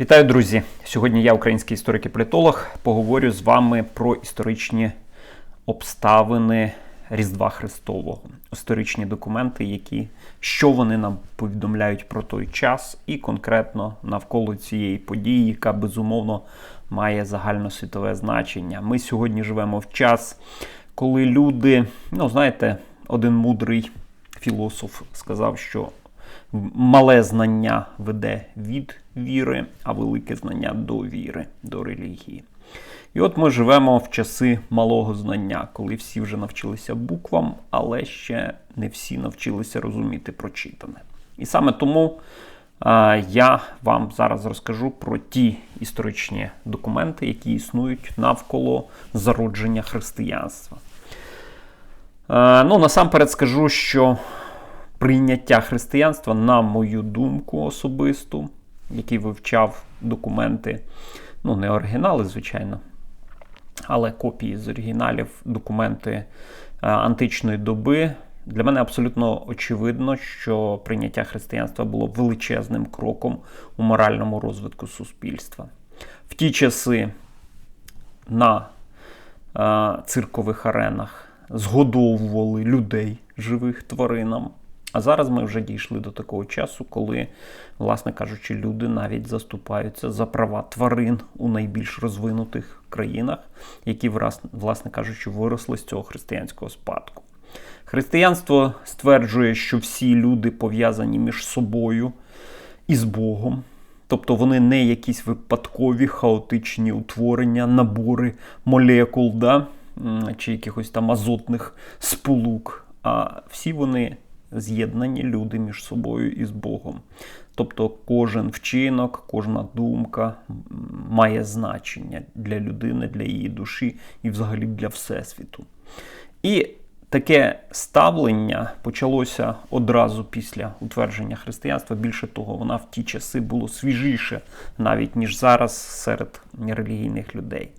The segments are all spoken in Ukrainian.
Вітаю, друзі! Сьогодні я, український історик і політолог, поговорю з вами про історичні обставини Різдва Христового, історичні документи, які що вони нам повідомляють про той час, і конкретно навколо цієї події, яка безумовно має загальносвітове значення. Ми сьогодні живемо в час, коли люди, ну знаєте, один мудрий філософ сказав, що мале знання веде від віри, а велике знання до віри, до релігії. І от ми живемо в часи малого знання, коли всі вже навчилися буквам, але ще не всі навчилися розуміти прочитане. І саме тому а, я вам зараз розкажу про ті історичні документи, які існують навколо зародження християнства. А, ну, Насамперед скажу, що прийняття християнства, на мою думку, особисту, який вивчав документи, ну, не оригінали, звичайно, але копії з оригіналів, документи е, античної доби. Для мене абсолютно очевидно, що прийняття християнства було величезним кроком у моральному розвитку суспільства. В ті часи на е, циркових аренах згодовували людей живих тваринам. А зараз ми вже дійшли до такого часу, коли, власне кажучи, люди навіть заступаються за права тварин у найбільш розвинутих країнах, які, власне кажучи, виросли з цього християнського спадку. Християнство стверджує, що всі люди пов'язані між собою і з Богом. Тобто вони не якісь випадкові хаотичні утворення, набори молекул да? чи якихось там азотних сполук, а всі вони з'єднані люди між собою і з Богом. Тобто кожен вчинок, кожна думка має значення для людини, для її душі і взагалі для Всесвіту. І таке ставлення почалося одразу після утвердження християнства. Більше того, вона в ті часи було свіжіше, навіть ніж зараз серед релігійних людей.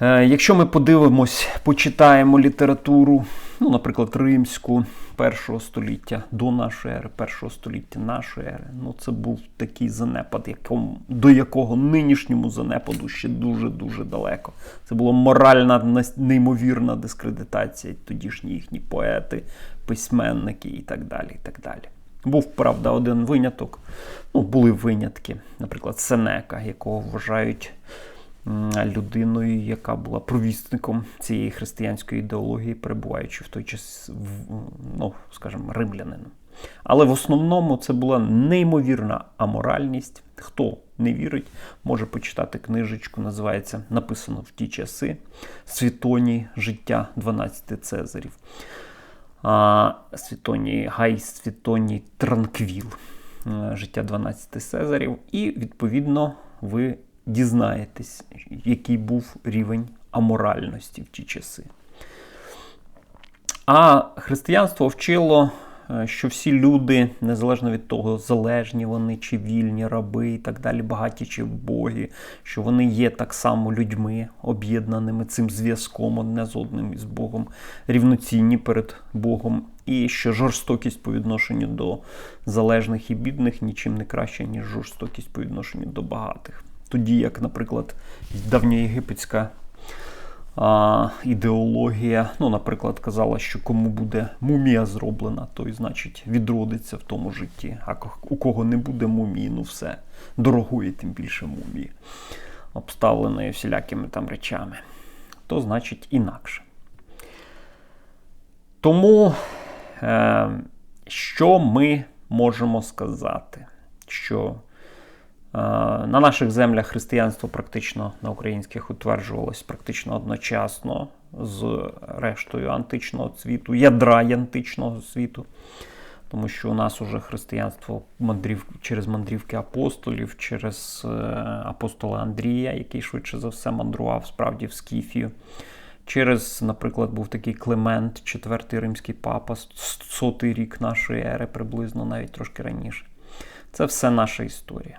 Е, якщо ми подивимось, почитаємо літературу, ну, наприклад, римську першого століття до нашої ери, першого століття нашої ери, ну це був такий занепад, якому, до якого нинішньому занепаду ще дуже-дуже далеко. Це була моральна неймовірна дискредитація, тодішні їхні поети, письменники і так далі. і так далі. Був, правда, один виняток. Ну, були винятки, наприклад, Сенека, якого вважають людиною, яка була провісником цієї християнської ідеології, перебуваючи в той час, ну, скажімо, римлянином. Але в основному це була неймовірна аморальність. Хто не вірить, може почитати книжечку, називається Написано в ті часи Світоні життя 12 Цезарів. А, Світоні Гай, Світоні Транквіл. Життя 12 Цезарів. І, відповідно, ви дізнаєтесь, який був рівень аморальності в ті часи. А християнство вчило, е, що всі люди, незалежно від того, залежні вони чи вільні раби і так далі, багаті чи боги, що вони є так само людьми, об'єднаними цим зв'язком одне з одним із Богом, рівноцінні перед Богом, і що жорстокість по відношенню до залежних і бідних нічим не краще, ніж жорстокість по відношенню до багатих. Тоді, як, наприклад, давньоєгипетська ідеологія, ну, наприклад, казала, що кому буде мумія зроблена, той, значить, відродиться в тому житті. А у кого не буде мумії, ну все, дорогої, тим більше мумії, обставленої всілякими там речами, то значить інакше. Тому, е, що ми можемо сказати? Що на наших землях християнство практично на українських утверджувалось практично одночасно з рештою античного світу, ядра античного світу. Тому що у нас уже християнство мандрів, через мандрівки апостолів, через е, апостола Андрія, який швидше за все мандрував справді в Скіфію. Через, наприклад, був такий Климент, четвертий римський папа, сотий рік нашої ери, приблизно навіть трошки раніше. Це все наша історія.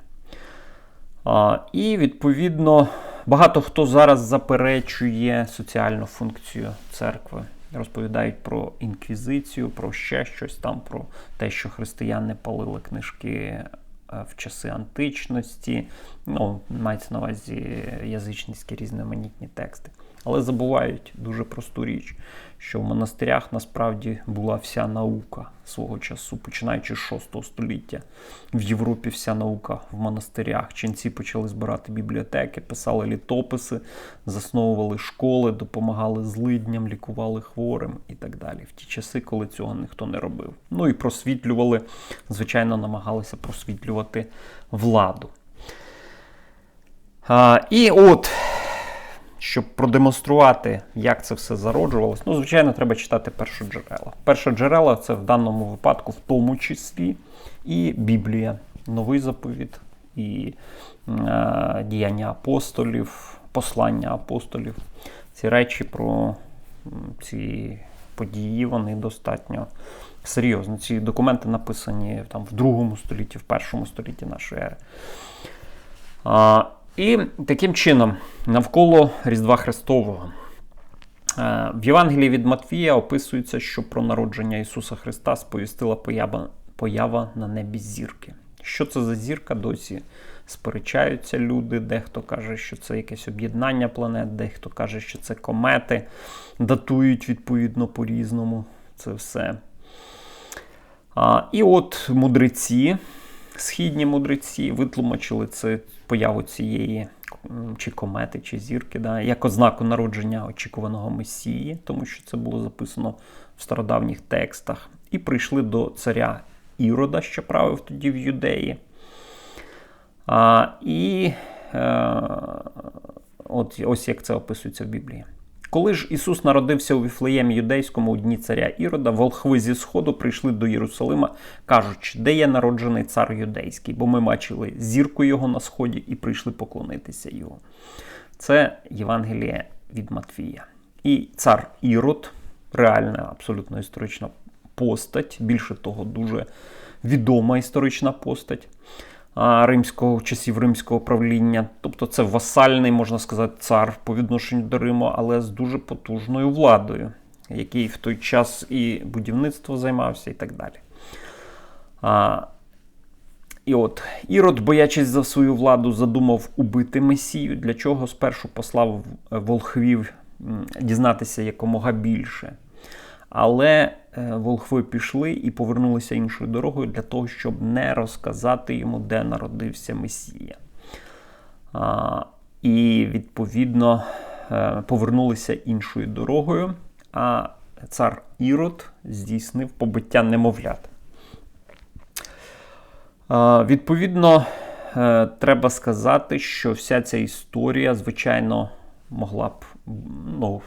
І, відповідно, багато хто зараз заперечує соціальну функцію церкви. Розповідають про інквізицію, про ще щось там, про те, що християни палили книжки е, в часи античності. Ну, мається на увазі язичницькі різноманітні тексти. Але забувають дуже просту річ, що в монастирях насправді була вся наука свого часу, починаючи з 6 століття. В Європі вся наука в монастирях. Ченці почали збирати бібліотеки, писали літописи, засновували школи, допомагали злидням, лікували хворим і так далі. В ті часи, коли цього ніхто не робив. Ну і просвітлювали, звичайно, намагалися просвітлювати владу. А, І от щоб продемонструвати, як це все зароджувалось, ну, звичайно, треба читати перше джерела. Перше джерела це в даному випадку, в тому числі, і Біблія, новий заповіт, і е, діяння апостолів, послання апостолів. Ці речі про ці події, вони достатньо серйозні. Ці документи написані там в другому столітті, в першому столітті нашої ери. І таким чином, навколо Різдва Христового. Е, в Євангелії від Матвія описується, що про народження Ісуса Христа сповістила поява, поява на небі зірки. Що це за зірка? Досі сперечаються люди. Дехто каже, що це якесь об'єднання планет, дехто каже, що це комети, датують відповідно по-різному це все. А, І от мудреці східні мудреці витлумачили це появу цієї чи комети, чи зірки, да, як ознаку народження очікуваного Месії, тому що це було записано в стародавніх текстах. І прийшли до царя Ірода, що правив тоді в Юдеї. А, І е, от ось як це описується в Біблії. Коли ж Ісус народився у Віфлеємі юдейському у дні царя Ірода, волхви зі сходу прийшли до Єрусалима, кажучи, де є народжений цар юдейський, бо ми бачили зірку його на сході і прийшли поклонитися його. Це Євангеліє від Матвія. І цар Ірод, реальна, абсолютно історична постать, більше того, дуже відома історична постать римського часів римського правління. Тобто це васальний, можна сказати, цар по відношенню до Риму, але з дуже потужною владою, який в той час і будівництво займався, і так далі. А, І от Ірод, боячись за свою владу, задумав убити Месію, для чого спершу послав волхвів дізнатися якомога більше. Але Е, волхви пішли і повернулися іншою дорогою для того, щоб не розказати йому, де народився Месія. І, відповідно, е, повернулися іншою дорогою, а цар Ірод здійснив побиття немовлят. Відповідно, е, треба сказати, що вся ця історія, звичайно, могла б, ну,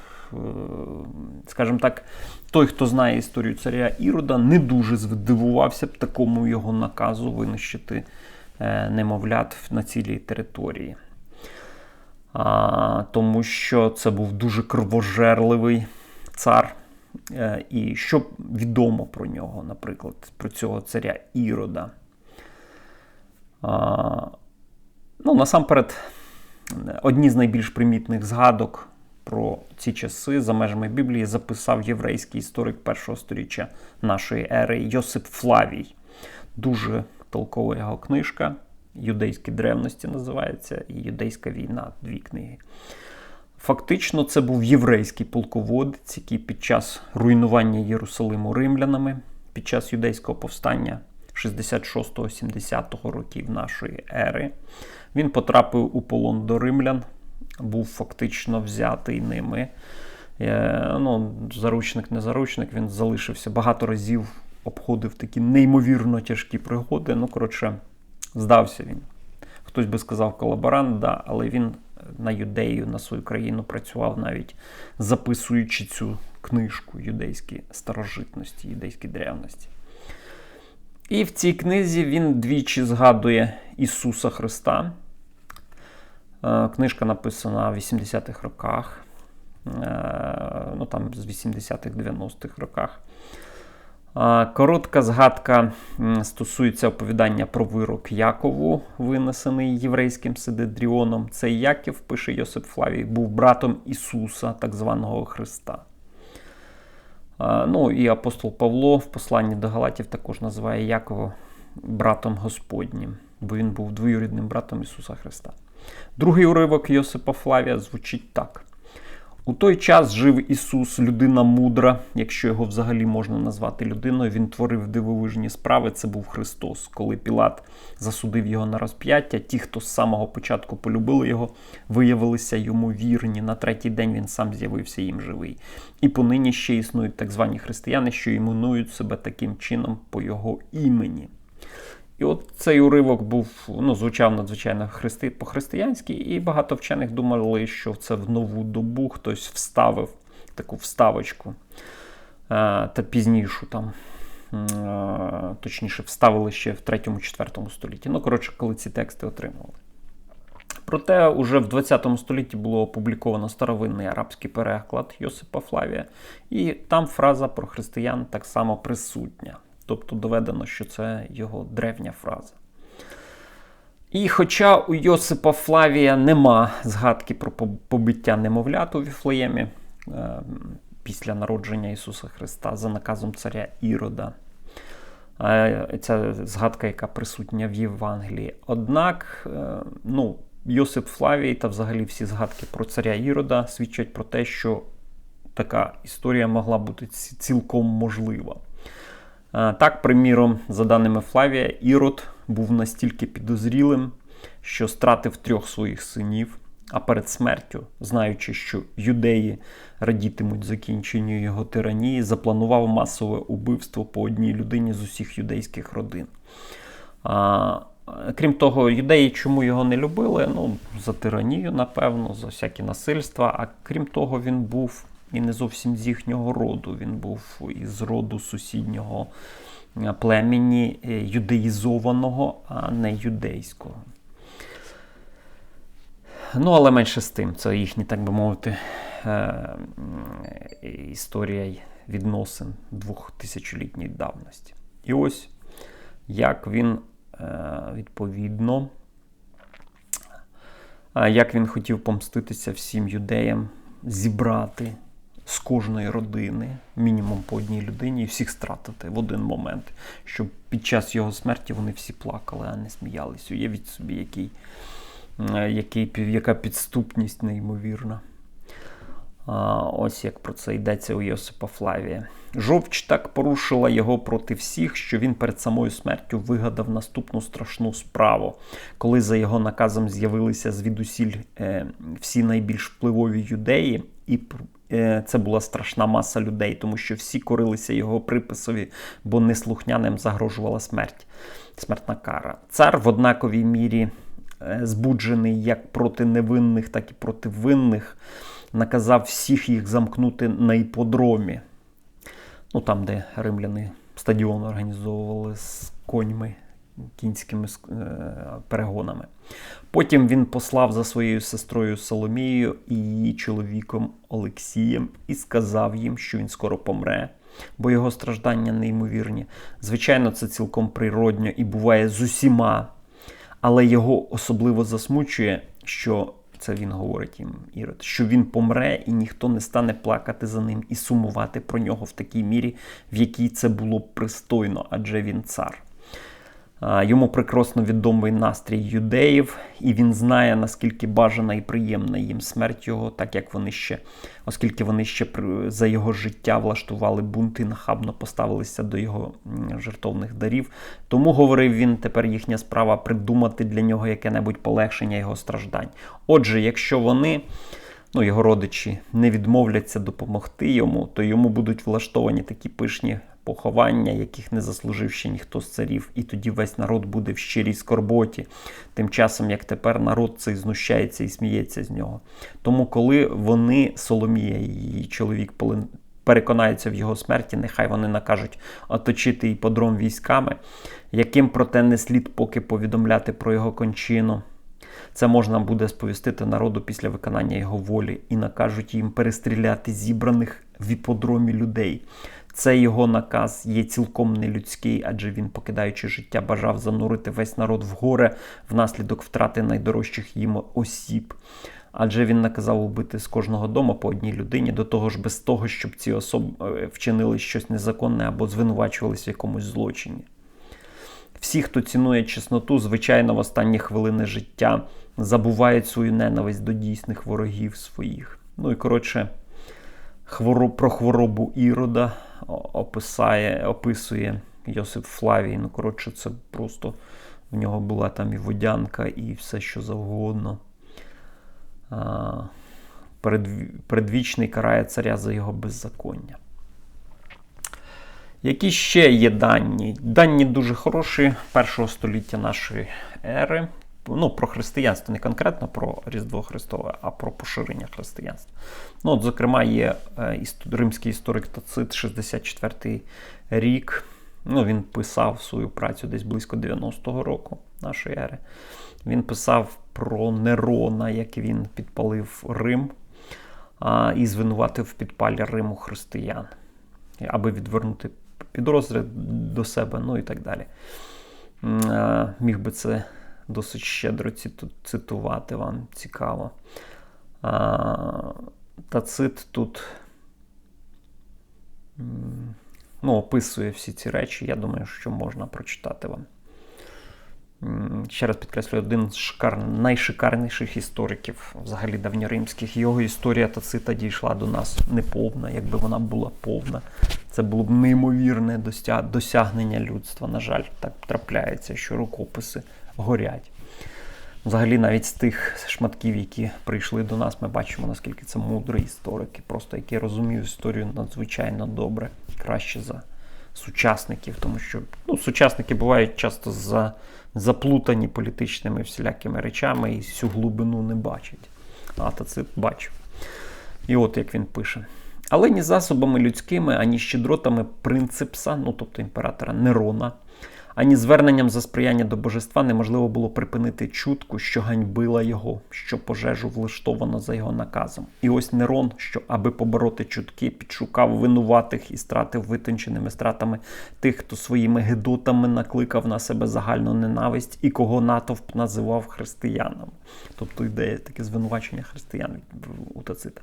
скажімо так, той, хто знає історію царя Ірода, не дуже здивувався б такому його наказу винищити е, немовлят на цілій території. А, Тому що це був дуже кровожерливий цар. Е, і що відомо про нього, наприклад, про цього царя Ірода. А, ну, Насамперед, одні з найбільш примітних згадок про ці часи за межами Біблії записав єврейський історик першого сторіччя нашої ери Йосип Флавій. Дуже толкова його книжка. Юдейські древності називається і Юдейська війна дві книги. Фактично, це був єврейський полководець, який під час руйнування Єрусалиму римлянами, під час юдейського повстання 66-70 років нашої ери, він потрапив у полон до римлян, був фактично взятий ними. Е, ну, Заручник, не заручник, він залишився багато разів, обходив такі неймовірно тяжкі пригоди. Ну, коротше, здався він. Хтось би сказав колаборант, да, але він на юдею, на свою країну працював навіть записуючи цю книжку юдейські старожитності, юдейські древності. І в цій книзі він двічі згадує Ісуса Христа. Е, книжка написана в 80-х роках, е, ну там з 80-х 90-х роках. Е, коротка згадка стосується оповідання про вирок Якову, винесений єврейським Сидедріоном. Цей Яків, пише Йосип Флавій, був братом Ісуса, так званого Христа. Ну і апостол Павло в посланні до Галатів також називає Якова братом Господнім. бо він був двоюрідним братом Ісуса Христа. Другий уривок Йосипа Флавія звучить так. У той час жив Ісус, людина мудра, якщо його взагалі можна назвати людиною. Він творив дивовижні справи. Це був Христос. Коли Пілат засудив його на розп'яття, ті, хто з самого початку полюбили його, виявилися йому вірні. На третій день він сам з'явився їм живий. І понині ще існують так звані християни, що іменують себе таким чином по його імені. І от цей уривок був ну, звучав надзвичайно христи, по-християнськи, і багато вчених думали, що це в нову добу хтось вставив таку вставочку а, та пізнішу там. Точніше, вставили ще в 3-4 столітті. Ну, коротше, коли ці тексти отримали. Проте, уже в 20 столітті було опубліковано старовинний арабський переклад Йосипа Флавія, і там фраза про християн так само присутня. Тобто доведено, що це його древня фраза. І хоча у Йосипа Флавія нема згадки про побиття немовлят у Віфлеємі е, після народження Ісуса Христа за наказом царя Ірода, е, ця згадка, яка присутня в Євангелії. Однак, е, ну, Йосип Флавій та взагалі всі згадки про царя Ірода свідчать про те, що така історія могла бути цілком можлива. Так, приміром, за даними Флавія, Ірод був настільки підозрілим, що стратив трьох своїх синів, а перед смертю, знаючи, що юдеї радітимуть закінченню його тиранії, запланував масове убивство по одній людині з усіх юдейських родин. А, Крім того, юдеї чому його не любили? Ну, за тиранію, напевно, за всякі насильства. А крім того, він був і не зовсім з їхнього роду. Він був із роду сусіднього е, племені е, юдеїзованого, а не юдейського. Ну, але менше з тим, це їхні, так би мовити, е, історія відносин двохтисячолітньої давності. І ось як він відповідно, як він хотів помститися всім юдеям, зібрати з кожної родини, мінімум по одній людині, і всіх стратити в один момент, щоб під час його смерті вони всі плакали, а не сміялись. Уявіть собі, який, який, яка підступність неймовірна. Ось як про це йдеться у Йосипа Флавія. Жовч так порушила його проти всіх, що він перед самою смертю вигадав наступну страшну справу, коли за його наказом з'явилися звідусіль е, всі найбільш впливові юдеї, і це була страшна маса людей, тому що всі корилися його приписові, бо неслухняним загрожувала смерть, смертна кара. Цар в однаковій мірі е, збуджений як проти невинних, так і проти винних наказав всіх їх замкнути на іподромі. Ну там, де римляни стадіон організовували з коньми, кінськими е, перегонами. Потім він послав за своєю сестрою Соломією і її чоловіком Олексієм і сказав їм, що він скоро помре, бо його страждання неймовірні. Звичайно, це цілком природньо і буває з усіма. Але його особливо засмучує, що це він говорить їм Ірод, що він помре і ніхто не стане плакати за ним і сумувати про нього в такій мірі, в якій це було пристойно, адже він цар. Йому прекрасно відомий настрій юдеїв, і він знає, наскільки бажана і приємна їм смерть його, так як вони ще, оскільки вони ще за його життя влаштували бунти нахабно поставилися до його жертовних дарів. Тому говорив він, тепер їхня справа придумати для нього яке-небудь полегшення його страждань. Отже, якщо вони. Ну, його родичі не відмовляться допомогти йому, то йому будуть влаштовані такі пишні поховання, яких не заслужив ще ніхто з царів, і тоді весь народ буде в щирій скорботі. Тим часом, як тепер народ цей знущається і сміється з нього. Тому, коли вони, Соломія і її чоловік, переконаються в його смерті, нехай вони накажуть оточити іподром військами, яким проте не слід поки повідомляти про його кончину. Це можна буде сповістити народу після виконання його волі і накажуть їм перестріляти зібраних в іподромі людей. Цей його наказ є цілком нелюдський, адже він, покидаючи життя, бажав занурити весь народ в горе внаслідок втрати найдорожчих їм осіб. Адже він наказав убити з кожного дому по одній людині, до того ж без того, щоб ці особи е, вчинили щось незаконне або звинувачувалися в якомусь злочині. Всі, хто цінує чесноту, звичайно, в останні хвилини життя забувають свою ненависть до дійсних ворогів своїх. Ну і коротше, хвороб, про хворобу Ірода описає, описує Йосип Флавій. Ну, коротше, це просто в нього була там і водянка, і все що завгодно. Передвічний карає царя за його беззаконня. Які ще є дані? Дані дуже хороші першого століття нашої ери. Ну, про християнство, не конкретно про Різдво Христове, а про поширення християнства. Ну, от, Зокрема, є е, римський історик Тацит, 64-й рік. Ну, Він писав свою працю десь близько 90-го року нашої ери. Він писав про Нерона, як він підпалив Рим а, і звинуватив в підпалі Риму християн, аби відвернути підрозділ до себе, ну і так далі. Міг би це досить щедро цитувати вам цікаво. Тацит тут ну, описує всі ці речі. Я думаю, що можна прочитати вам. Ще раз підкреслюю, один з шикар... найшикарніших істориків, взагалі давньоримських. Його історія Тацита дійшла до нас неповна, якби вона була повна. Це було б неймовірне досягнення людства. На жаль, так трапляється, що рукописи горять. Взагалі, навіть з тих шматків, які прийшли до нас, ми бачимо, наскільки це мудрі історики, просто які розуміють історію надзвичайно добре, краще за сучасників, тому що ну, сучасники бувають часто за, заплутані політичними всілякими речами і всю глибину не бачать. А Тацит бачив. І от як він пише. Але ні засобами людськими, ані щедротами принципса, ну тобто імператора Нерона, ані зверненням за сприяння до божества неможливо було припинити чутку, що ганьбила його, що пожежу влаштовано за його наказом. І ось Нерон, що, аби побороти чутки, підшукав винуватих і стратив витонченими стратами тих, хто своїми гидотами накликав на себе загальну ненависть і кого натовп називав християнами. Тобто ідея таке звинувачення християн у Тацита.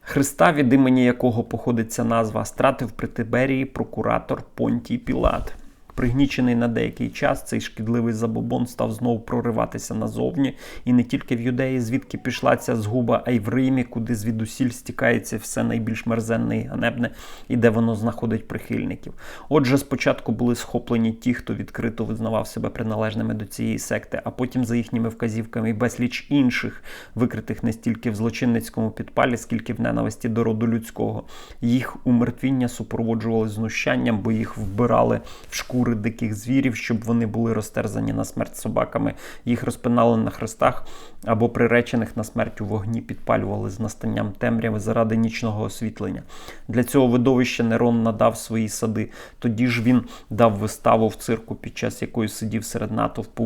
Христа, від імені якого походить ця назва, стратив при Тиберії прокуратор Понтій Пілат. Пригнічений на деякий час, цей шкідливий забобон став знову прориватися назовні, і не тільки в юдеї, звідки пішла ця згуба, а й в Римі, куди звідусіль стікається все найбільш мерзенне і ганебне, і де воно знаходить прихильників. Отже, спочатку були схоплені ті, хто відкрито визнавав себе приналежними до цієї секти, а потім за їхніми вказівками безліч інших, викритих не стільки в злочинницькому підпалі, скільки в ненависті до роду людського. Їх умертвіння супроводжували знущанням, бо їх вбирали в шкури шкури диких звірів, щоб вони були розтерзані на смерть собаками. Їх розпинали на хрестах або приречених на смерть у вогні підпалювали з настанням темряви заради нічного освітлення. Для цього видовища Нерон надав свої сади. Тоді ж він дав виставу в цирку, під час якої сидів серед натовпу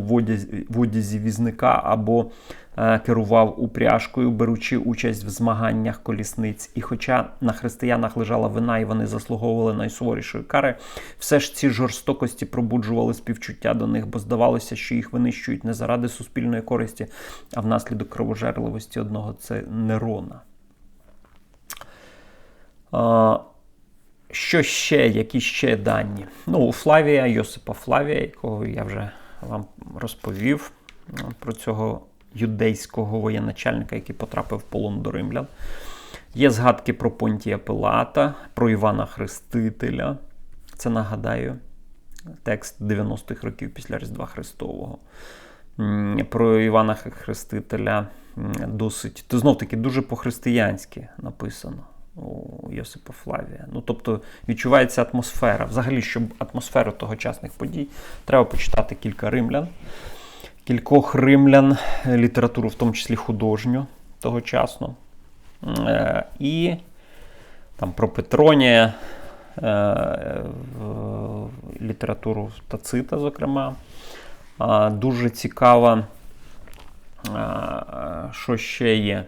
в одязі візника або Е, керував упряжкою, беручи участь в змаганнях колісниць. І хоча на християнах лежала вина, і вони заслуговували найсуворішої кари, все ж ці жорстокості пробуджували співчуття до них, бо здавалося, що їх винищують не заради суспільної користі, а внаслідок кровожерливості одного це Нерона. Що ще, які ще дані? Ну, у Флавія, Йосипа Флавія, якого я вже вам розповів про цього юдейського воєначальника, який потрапив в полон до римлян. Є згадки про Понтія Пилата, про Івана Хрестителя. Це нагадаю, текст 90-х років після Різдва Христового. Про Івана Хрестителя досить, то знов таки дуже по-християнськи написано у Йосипа Флавія. Ну, тобто відчувається атмосфера. Взагалі, щоб атмосферу тогочасних подій, треба почитати кілька римлян кількох римлян, літературу, в тому числі художню тогочасно. Е, і там про Петронія, е, літературу Тацита, зокрема. Дуже цікава, що ще є.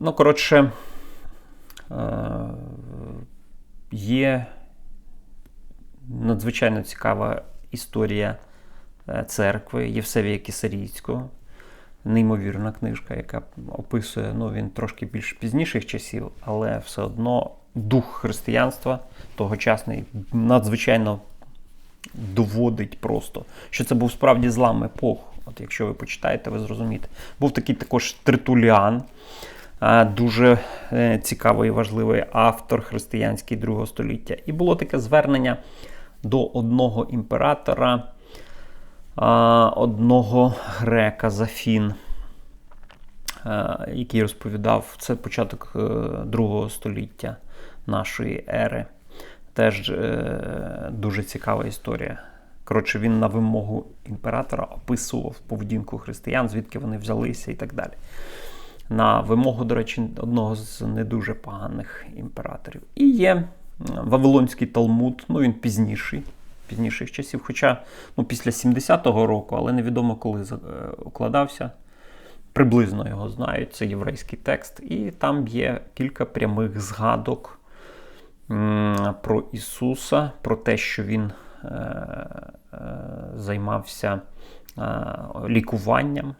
Ну, коротше, є надзвичайно цікава історія е, церкви Євсевія Кісарійського. Неймовірна книжка, яка описує ну, він трошки більш пізніших часів, але все одно дух християнства тогочасний надзвичайно доводить просто, що це був справді злам епох. От Якщо ви почитаєте, ви зрозумієте. Був такий також Тритуліан, дуже е, цікавий і важливий автор християнський другого століття. І було таке звернення до одного імператора, одного грека Зафін, який розповідав, це початок е, другого століття нашої ери. Теж е, дуже цікава історія. Коротше, він на вимогу імператора описував поведінку християн, звідки вони взялися і так далі. На вимогу, до речі, одного з не дуже поганих імператорів. І є Вавилонський Талмуд, ну він пізніший, пізніших часів, хоча ну, після 70-го року, але невідомо коли е, укладався. Приблизно його знають, це єврейський текст, і там є кілька прямих згадок про Ісуса, про те, що Він е, е, займався лікуванням,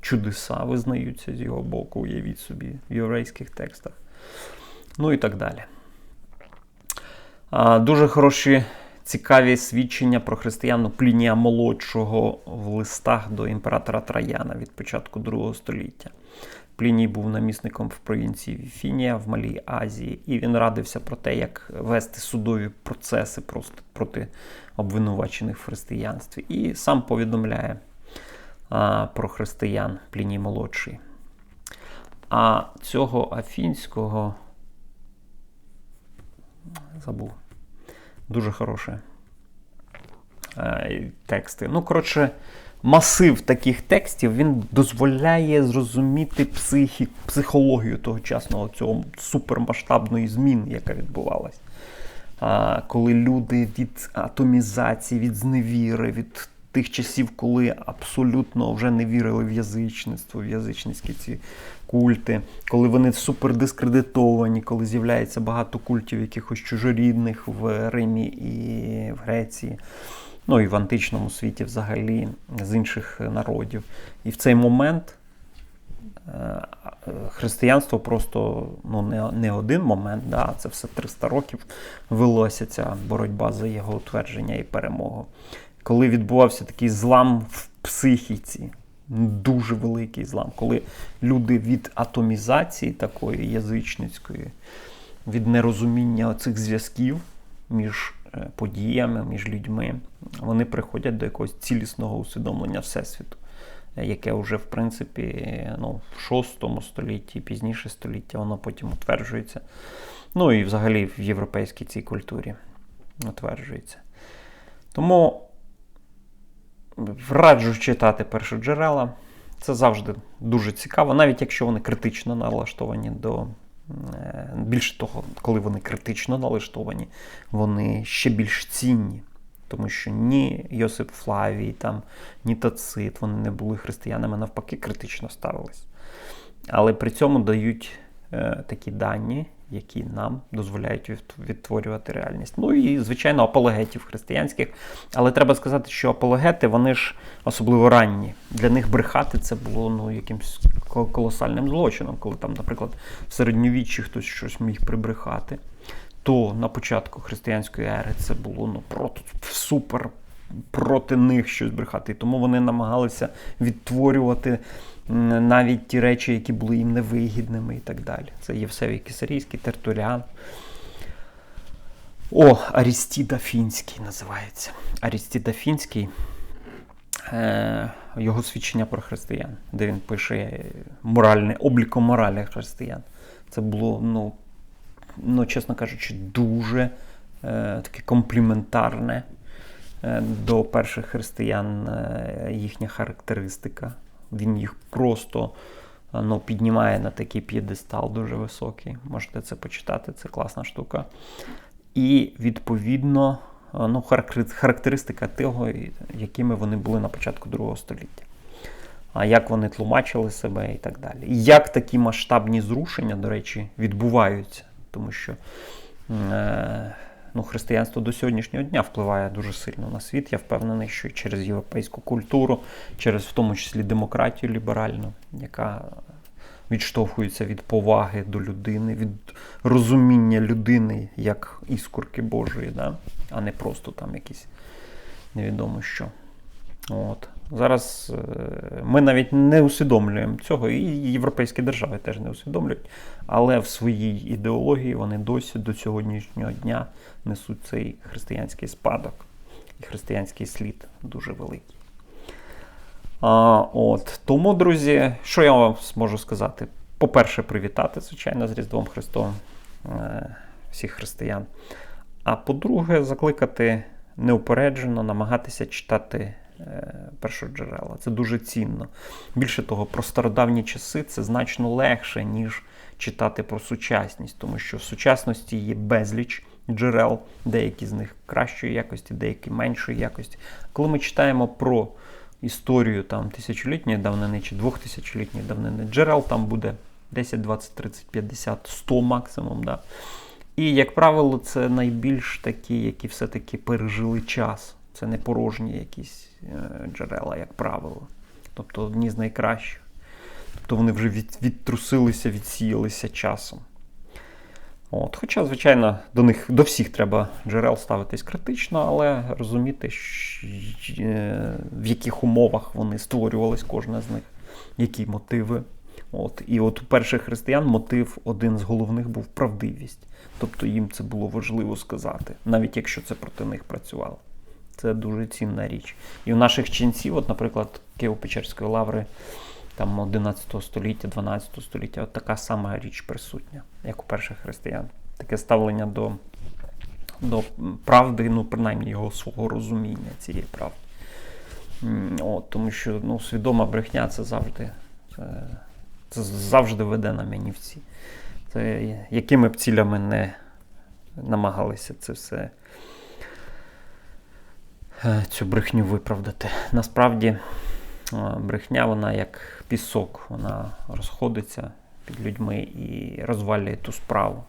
чудеса визнаються з його боку, уявіть собі, в єврейських текстах. Ну і так далі. Дуже хороші цікаві свідчення про християну Плінія Молодшого в листах до імператора Траяна від початку Другого століття. Пліній був намісником в провінції Віфінія в Малій Азії, і він радився про те, як вести судові процеси просто проти обвинувачених в християнстві. І сам повідомляє а, про християн Пліній Молодший. А цього афінського забув. Дуже хороше е, тексти. Ну, коротше, масив таких текстів він дозволяє зрозуміти психі, психологію тогочасного цього супермасштабної зміни, яка відбувалась. Коли люди від атомізації, від зневіри, від тих часів, коли абсолютно вже не вірили в язичництво, в язичницькі ці культи, коли вони супердискредитовані, коли з'являється багато культів якихось чужорідних в Римі і в Греції, ну і в античному світі взагалі з інших народів. І в цей момент. Е, християнство просто ну, не не один момент, да, це все 300 років велося ця боротьба за його утвердження і перемогу. Коли відбувався такий злам в психіці, дуже великий злам, коли люди від атомізації такої язичницької, від нерозуміння цих зв'язків між е, подіями, між людьми, вони приходять до якогось цілісного усвідомлення Всесвіту, е, яке вже, в принципі, ну, в 6 столітті, пізніше століття, воно потім утверджується. Ну і взагалі в європейській цій культурі утверджується. Тому Раджу читати першоджерела. Це завжди дуже цікаво, навіть якщо вони критично налаштовані до. Е, більше того, коли вони критично налаштовані, вони ще більш цінні. Тому що ні Йосип Флавій, там, ні Тацит, вони не були християнами, навпаки, критично ставились. Але при цьому дають е, такі дані, які нам дозволяють відтворювати реальність. Ну і, звичайно, апологетів християнських. Але треба сказати, що апологети, вони ж особливо ранні. Для них брехати це було ну, якимось колосальним злочином, коли там, наприклад, в середньовіччі хтось щось міг прибрехати. То на початку християнської ери це було ну, проти, супер проти них щось брехати. І тому вони намагалися відтворювати навіть ті речі, які були їм невигідними і так далі. Це Євсевій Кисарійський, Тертуріан. О, Арістіда Фінський називається. Арістіда Фінський. Е, його свідчення про християн, де він пише моральне, обліко моралі християн. Це було, ну, ну чесно кажучи, дуже е, таке компліментарне е, до перших християн е, їхня характеристика. Він їх просто ну, піднімає на такий п'єдестал дуже високий. Можете це почитати, це класна штука. І відповідно ну, характеристика того, якими вони були на початку Другого століття. А як вони тлумачили себе і так далі. І як такі масштабні зрушення, до речі, відбуваються, тому що. Е- ну, християнство до сьогоднішнього дня впливає дуже сильно на світ. Я впевнений, що через європейську культуру, через в тому числі демократію ліберальну, яка відштовхуються від поваги до людини, від розуміння людини як іскорки Божої, да? а не просто там якісь невідомо що. От. Зараз е, ми навіть не усвідомлюємо цього, і європейські держави теж не усвідомлюють, але в своїй ідеології вони досі до сьогоднішнього дня несуть цей християнський спадок і християнський слід дуже великий. А, от. Тому, друзі, що я вам можу сказати? По-перше, привітати, звичайно, з Різдвом Христовим е, всіх християн. А по-друге, закликати неупереджено намагатися читати першоджерела. Це дуже цінно. Більше того, про стародавні часи це значно легше, ніж читати про сучасність, тому що в сучасності є безліч джерел, деякі з них кращої якості, деякі меншої якості. Коли ми читаємо про історію там тисячолітньої давнини чи двохтисячолітньої давнини, джерел там буде 10, 20, 30, 50, 100 максимум. Да? І, як правило, це найбільш такі, які все-таки пережили час. Це не порожні якісь е, джерела, як правило. Тобто одні з найкращих. Тобто вони вже від, відтрусилися, відсіялися часом. От. Хоча, звичайно, до них до всіх треба джерел ставитись критично, але розуміти, е, в яких умовах вони створювались, кожна з них, які мотиви. От. І от у перших християн мотив один з головних був правдивість. Тобто їм це було важливо сказати, навіть якщо це проти них працювало. Це дуже цінна річ. І у наших ченців, от, наприклад, Києво-Печерської лаври там 11 століття, 12 століття, от така сама річ присутня, як у перших християн. Таке ставлення до до правди, ну, принаймні його свого розуміння цієї правди. От, Тому що ну, свідома брехня це завжди це, це завжди веде на м'янівці. Це якими б цілями не намагалися це все цю брехню виправдати. Насправді е, брехня, вона як пісок, вона розходиться під людьми і розвалює ту справу.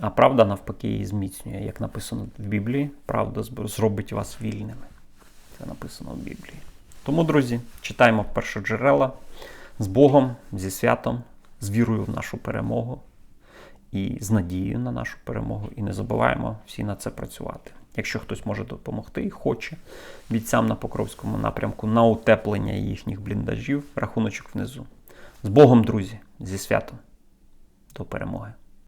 А правда, навпаки, її зміцнює. Як написано в Біблії, правда зробить вас вільними. Це написано в Біблії. Тому, друзі, читаємо першоджерела з Богом, зі святом, з вірою в нашу перемогу і з надією на нашу перемогу. І не забуваємо всі на це працювати. Якщо хтось може допомогти і хоче бійцям на Покровському напрямку на утеплення їхніх бліндажів, рахуночок внизу. З Богом, друзі, зі святом. До перемоги!